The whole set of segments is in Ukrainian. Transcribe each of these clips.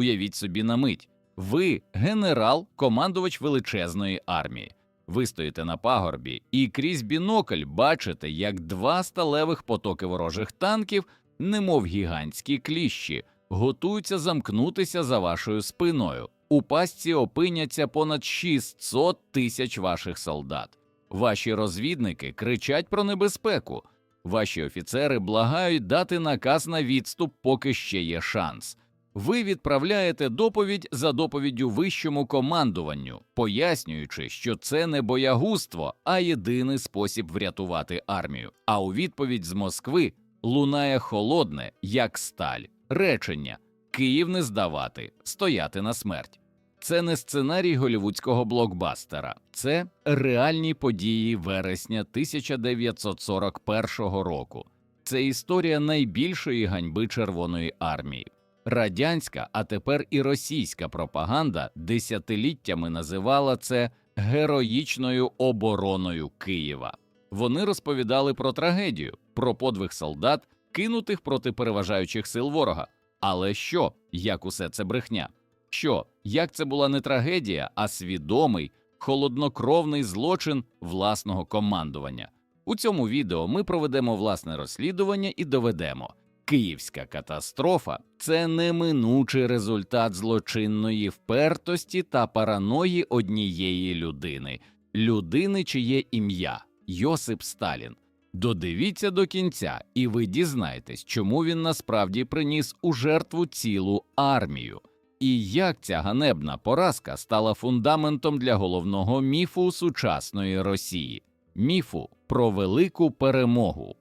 Уявіть собі на мить. Ви генерал, командувач величезної армії. Ви стоїте на пагорбі і крізь бінокль бачите, як два сталевих потоки ворожих танків, немов гігантські кліщі, готуються замкнутися за вашою спиною. У пастці опиняться понад 600 тисяч ваших солдат. Ваші розвідники кричать про небезпеку. Ваші офіцери благають дати наказ на відступ, поки ще є шанс. Ви відправляєте доповідь за доповіддю вищому командуванню, пояснюючи, що це не боягузтво, а єдиний спосіб врятувати армію. А у відповідь з Москви лунає холодне, як сталь, речення Київ не здавати, стояти на смерть. Це не сценарій голівудського блокбастера, це реальні події вересня 1941 року. Це історія найбільшої ганьби Червоної армії. Радянська, а тепер і російська пропаганда десятиліттями називала це героїчною обороною Києва. Вони розповідали про трагедію, про подвиг солдат, кинутих проти переважаючих сил ворога. Але що, як усе це брехня? Що, як це була не трагедія, а свідомий, холоднокровний злочин власного командування? У цьому відео ми проведемо власне розслідування і доведемо. Київська катастрофа це неминучий результат злочинної впертості та параної однієї людини, людини, чиє ім'я Йосип Сталін. Додивіться до кінця, і ви дізнаєтесь, чому він насправді приніс у жертву цілу армію, і як ця ганебна поразка стала фундаментом для головного міфу сучасної Росії міфу про велику перемогу.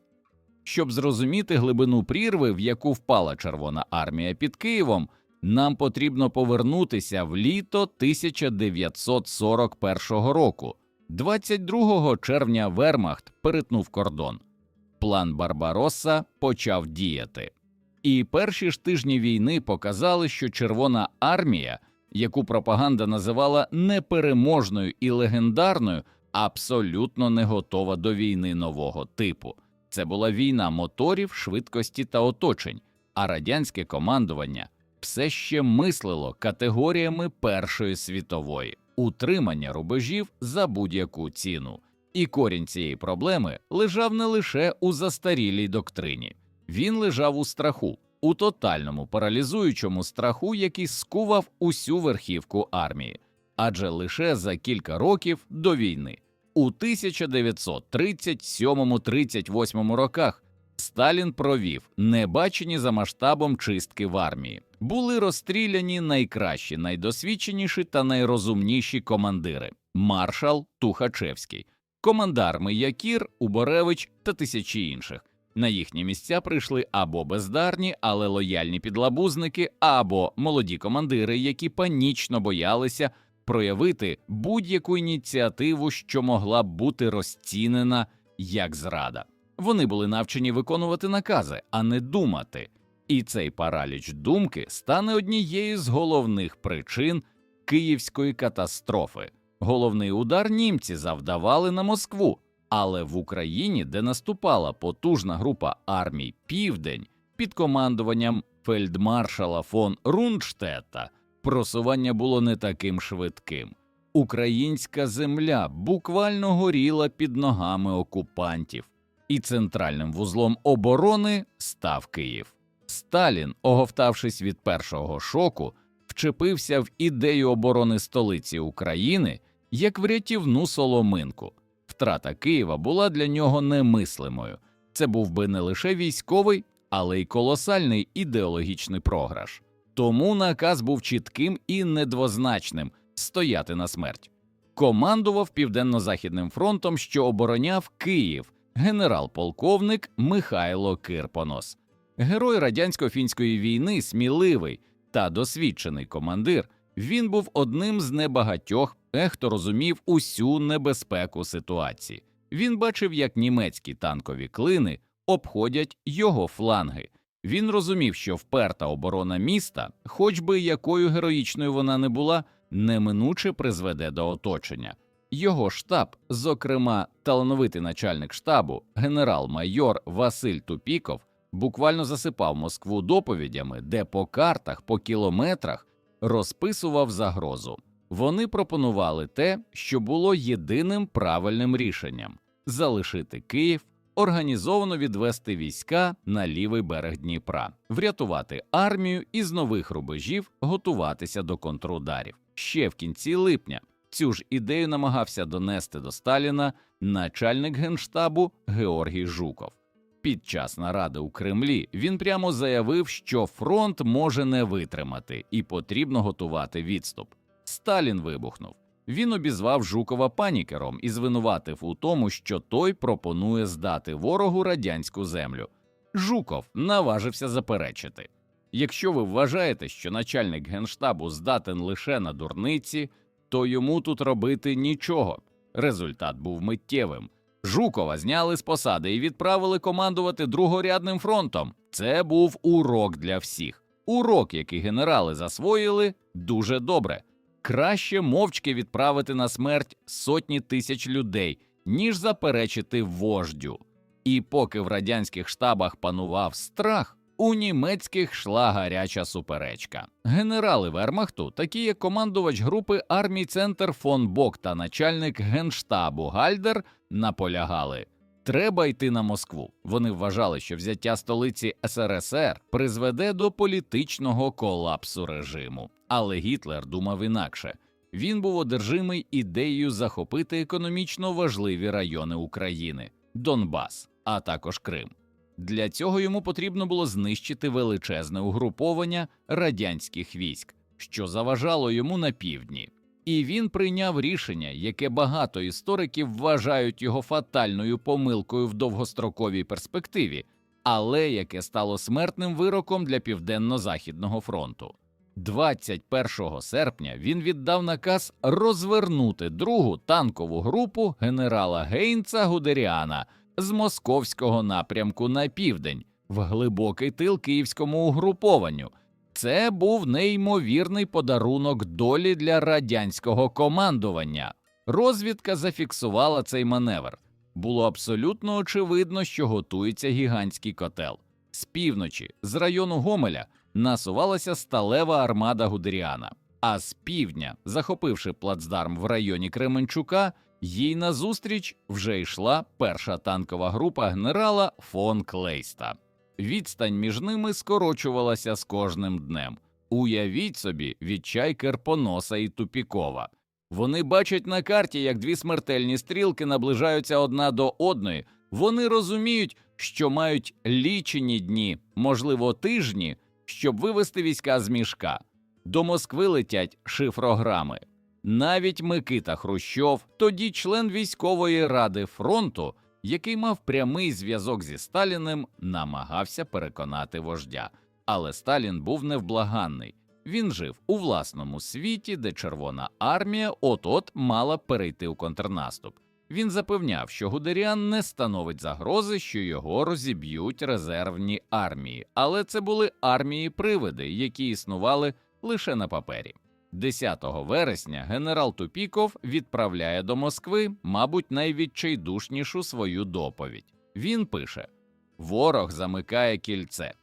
Щоб зрозуміти глибину прірви, в яку впала Червона армія під Києвом, нам потрібно повернутися в літо 1941 року. 22 червня Вермахт перетнув кордон. План Барбаросса почав діяти. І перші ж тижні війни показали, що Червона армія, яку пропаганда називала непереможною і легендарною, абсолютно не готова до війни нового типу. Це була війна моторів, швидкості та оточень, а радянське командування все ще мислило категоріями Першої світової утримання рубежів за будь-яку ціну. І корінь цієї проблеми лежав не лише у застарілій доктрині, він лежав у страху, у тотальному паралізуючому страху, який скував усю верхівку армії, адже лише за кілька років до війни. У 1937-38 роках Сталін провів небачені за масштабом чистки в армії. Були розстріляні найкращі, найдосвідченіші та найрозумніші командири: маршал Тухачевський, командарми Якір, Уборевич та тисячі інших. На їхні місця прийшли або бездарні, але лояльні підлабузники, або молоді командири, які панічно боялися проявити будь-яку ініціативу, що могла б бути розцінена як зрада. Вони були навчені виконувати накази, а не думати. І цей параліч думки стане однією з головних причин київської катастрофи. Головний удар німці завдавали на Москву, але в Україні, де наступала потужна група армій Південь під командуванням фельдмаршала фон Рундштета, просування було не таким швидким. Українська земля буквально горіла під ногами окупантів, і центральним вузлом оборони став Київ. Сталін, оговтавшись від першого шоку, вчепився в ідею оборони столиці України як врятівну соломинку. Втрата Києва була для нього немислимою. Це був би не лише військовий, але й колосальний ідеологічний програш. Тому наказ був чітким і недвозначним стояти на смерть. Командував Південно-Західним фронтом, що обороняв Київ, генерал-полковник Михайло Кирпонос. Герой радянсько-фінської війни, сміливий та досвідчений командир. Він був одним з небагатьох, хто розумів усю небезпеку ситуації. Він бачив, як німецькі танкові клини обходять його фланги. Він розумів, що вперта оборона міста, хоч би якою героїчною вона не була, неминуче призведе до оточення. Його штаб, зокрема талановитий начальник штабу, генерал-майор Василь Тупіков, буквально засипав Москву доповідями, де по картах, по кілометрах розписував загрозу. Вони пропонували те, що було єдиним правильним рішенням залишити Київ, організовано відвести війська на лівий берег Дніпра, врятувати армію і з нових рубежів готуватися до контрударів. Ще в кінці липня цю ж ідею намагався донести до Сталіна начальник генштабу Георгій Жуков. Під час наради у Кремлі він прямо заявив, що фронт може не витримати і потрібно готувати відступ. Сталін вибухнув. Він обізвав Жукова панікером і звинуватив у тому, що той пропонує здати ворогу радянську землю. Жуков наважився заперечити. Якщо ви вважаєте, що начальник генштабу здатен лише на дурниці, то йому тут робити нічого. Результат був миттєвим. Жукова зняли з посади і відправили командувати другорядним фронтом. Це був урок для всіх. Урок, який генерали засвоїли, дуже добре. Краще мовчки відправити на смерть сотні тисяч людей, ніж заперечити вождю. І поки в радянських штабах панував страх, у німецьких йшла гаряча суперечка. Генерали Вермахту, такі як командувач групи армій Центр фон Бок та начальник генштабу Гальдер, наполягали. Треба йти на Москву. Вони вважали, що взяття столиці СРСР призведе до політичного колапсу режиму. Але Гітлер думав інакше. Він був одержимий ідеєю захопити економічно важливі райони України Донбас, а також Крим. Для цього йому потрібно було знищити величезне угруповання радянських військ, що заважало йому на півдні. І він прийняв рішення, яке багато істориків вважають його фатальною помилкою в довгостроковій перспективі, але яке стало смертним вироком для південно-західного фронту. 21 серпня він віддав наказ розвернути другу танкову групу генерала Гейнца Гудеріана з московського напрямку на південь в глибокий тил київському угрупованню. Це був неймовірний подарунок долі для радянського командування. Розвідка зафіксувала цей маневр. Було абсолютно очевидно, що готується гігантський котел. З півночі, з району Гомеля, насувалася сталева армада Гудеріана, а з півдня, захопивши плацдарм в районі Кременчука, їй назустріч вже йшла перша танкова група генерала фон Клейста. Відстань між ними скорочувалася з кожним днем. Уявіть собі, відчай Керпоноса і Тупікова. Вони бачать на карті, як дві смертельні стрілки наближаються одна до одної. Вони розуміють, що мають лічені дні, можливо, тижні, щоб вивести війська з мішка. До Москви летять шифрограми. Навіть Микита Хрущов, тоді член військової ради фронту, який мав прямий зв'язок зі Сталіним, намагався переконати вождя. Але Сталін був невблаганний. Він жив у власному світі, де Червона армія от-от мала перейти у контрнаступ. Він запевняв, що Гудеріан не становить загрози, що його розіб'ють резервні армії, але це були армії привиди, які існували лише на папері. 10 вересня генерал Тупіков відправляє до Москви, мабуть, найвідчайдушнішу свою доповідь. Він пише: Ворог замикає кільце.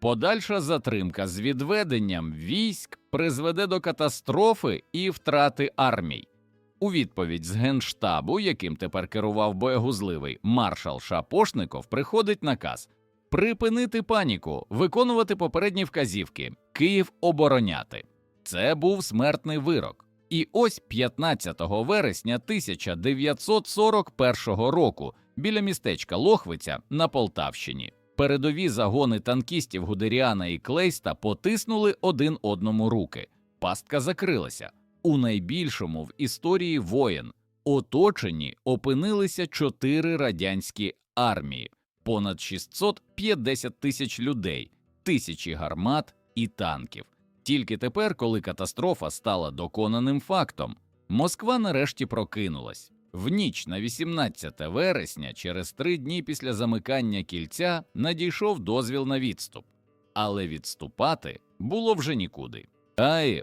Подальша затримка з відведенням військ призведе до катастрофи і втрати армій. У відповідь з генштабу, яким тепер керував боєгузливий маршал Шапошников, приходить наказ припинити паніку, виконувати попередні вказівки, Київ обороняти. Це був смертний вирок. І ось 15 вересня 1941 року біля містечка Лохвиця на Полтавщині передові загони танкістів Гудеріана і Клейста потиснули один одному руки. Пастка закрилася. У найбільшому в історії воєн оточені опинилися чотири радянські армії, понад 650 тисяч людей, тисячі гармат і танків. Тільки тепер, коли катастрофа стала доконаним фактом, Москва нарешті прокинулась. В ніч на 18 вересня, через три дні після замикання кільця, надійшов дозвіл на відступ, але відступати було вже нікуди. Ай,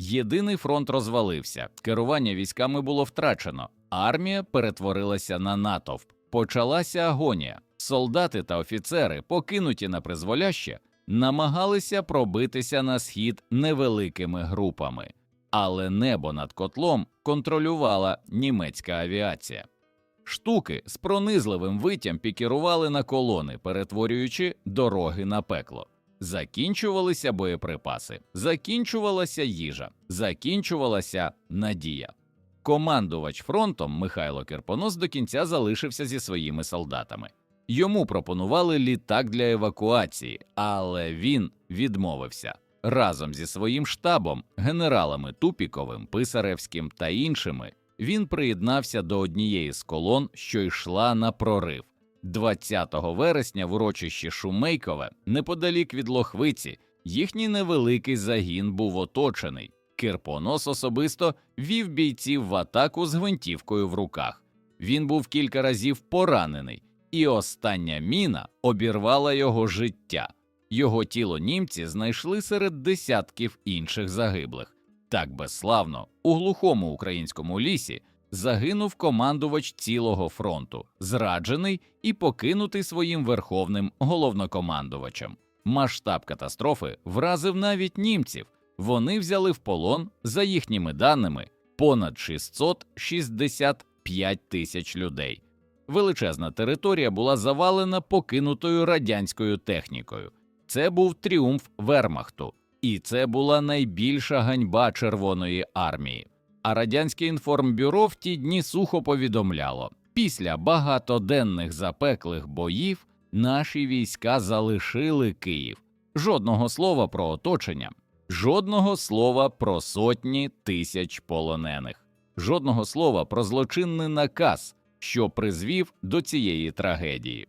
єдиний фронт розвалився, керування військами було втрачено, армія перетворилася на натовп. Почалася агонія. Солдати та офіцери, покинуті на призволяще, намагалися пробитися на схід невеликими групами, але небо над котлом контролювала німецька авіація. Штуки з пронизливим виттям пікірували на колони, перетворюючи дороги на пекло. Закінчувалися боєприпаси, закінчувалася їжа, закінчувалася надія. Командувач фронтом Михайло Кирпонос до кінця залишився зі своїми солдатами. Йому пропонували літак для евакуації, але він відмовився разом зі своїм штабом, генералами Тупіковим, Писаревським та іншими. Він приєднався до однієї з колон, що йшла на прорив. 20 вересня в урочищі Шумейкове, неподалік від Лохвиці, їхній невеликий загін був оточений. Кирпонос особисто вів бійців в атаку з гвинтівкою в руках. Він був кілька разів поранений, і остання міна обірвала його життя. Його тіло німці знайшли серед десятків інших загиблих. Так безславно, у глухому українському лісі загинув командувач цілого фронту, зраджений і покинутий своїм верховним головнокомандувачем. Масштаб катастрофи вразив навіть німців. Вони взяли в полон, за їхніми даними, понад 665 тисяч людей. Величезна територія була завалена покинутою радянською технікою. Це був тріумф Вермахту, і це була найбільша ганьба Червоної армії. А радянське інформбюро в ті дні сухо повідомляло: після багатоденних запеклих боїв наші війська залишили Київ. Жодного слова про оточення, жодного слова про сотні тисяч полонених, жодного слова про злочинний наказ, що призвів до цієї трагедії.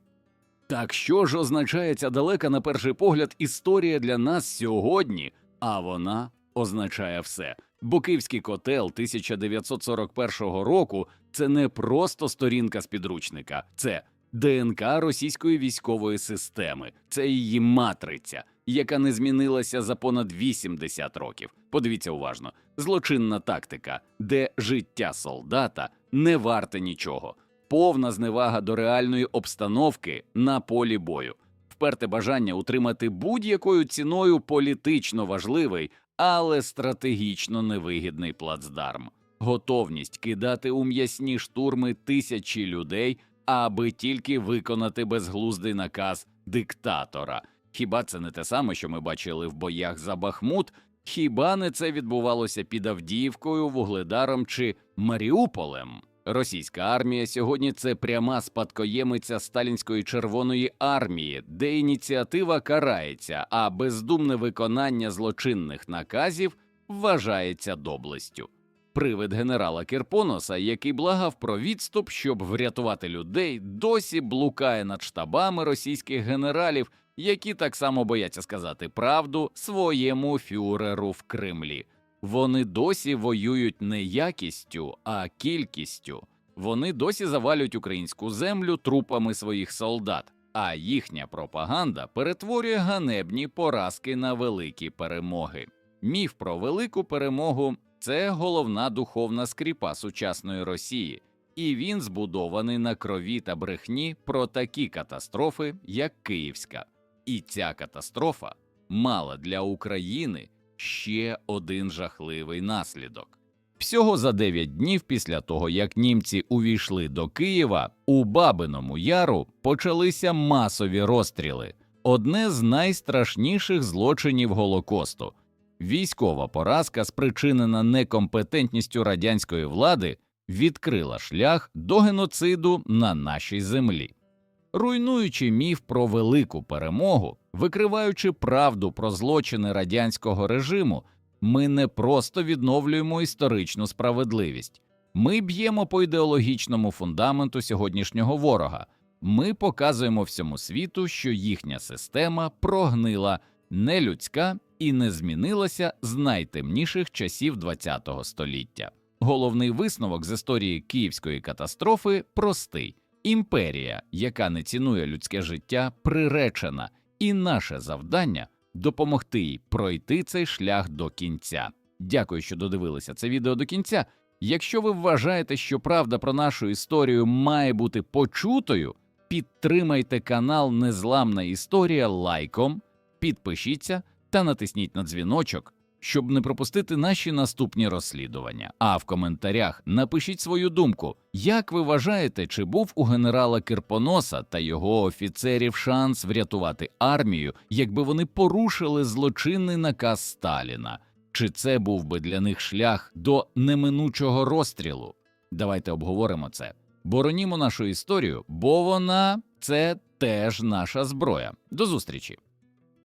Так що ж означає ця далека на перший погляд історія для нас сьогодні? А вона означає все. Бо Київський котел 1941 року це не просто сторінка з підручника, це ДНК російської військової системи, це її матриця, яка не змінилася за понад 80 років. Подивіться уважно: злочинна тактика, де життя солдата не варте нічого, повна зневага до реальної обстановки на полі бою, вперте бажання утримати будь-якою ціною політично важливий, але стратегічно невигідний плацдарм, готовність кидати у м'ясні штурми тисячі людей, аби тільки виконати безглуздий наказ диктатора. Хіба це не те саме, що ми бачили в боях за Бахмут? Хіба не це відбувалося під Авдіївкою, Вугледаром чи Маріуполем? Російська армія сьогодні це пряма спадкоємиця сталінської Червоної армії, де ініціатива карається, а бездумне виконання злочинних наказів вважається доблестю. Привид генерала Кірпоноса, який благав про відступ, щоб врятувати людей, досі блукає над штабами російських генералів, які так само бояться сказати правду своєму фюреру в Кремлі. Вони досі воюють не якістю, а кількістю. Вони досі завалюють українську землю трупами своїх солдат, а їхня пропаганда перетворює ганебні поразки на великі перемоги. Міф про велику перемогу це головна духовна скріпа сучасної Росії, і він збудований на крові та брехні про такі катастрофи, як Київська. І ця катастрофа мала для України ще один жахливий наслідок. Всього за 9 днів після того, як німці увійшли до Києва, у Бабиному Яру почалися масові розстріли, одне з найстрашніших злочинів Голокосту. Військова поразка, спричинена некомпетентністю радянської влади, відкрила шлях до геноциду на нашій землі. Руйнуючи міф про велику перемогу, викриваючи правду про злочини радянського режиму, ми не просто відновлюємо історичну справедливість, ми б'ємо по ідеологічному фундаменту сьогоднішнього ворога. Ми показуємо всьому світу, що їхня система прогнила, нелюдська і не змінилася з найтемніших часів ХХ століття. Головний висновок з історії київської катастрофи простий. Імперія, яка не цінує людське життя, приречена, і наше завдання допомогти їй пройти цей шлях до кінця. Дякую, що додивилися це відео до кінця. Якщо ви вважаєте, що правда про нашу історію має бути почутою, підтримайте канал Незламна Історія лайком, підпишіться та натисніть на дзвіночок, щоб не пропустити наші наступні розслідування. А в коментарях напишіть свою думку, як ви вважаєте, чи був у генерала Кирпоноса та його офіцерів шанс врятувати армію, якби вони порушили злочинний наказ Сталіна? Чи це був би для них шлях до неминучого розстрілу? Давайте обговоримо це. Боронімо нашу історію, бо вона це теж наша зброя. До зустрічі!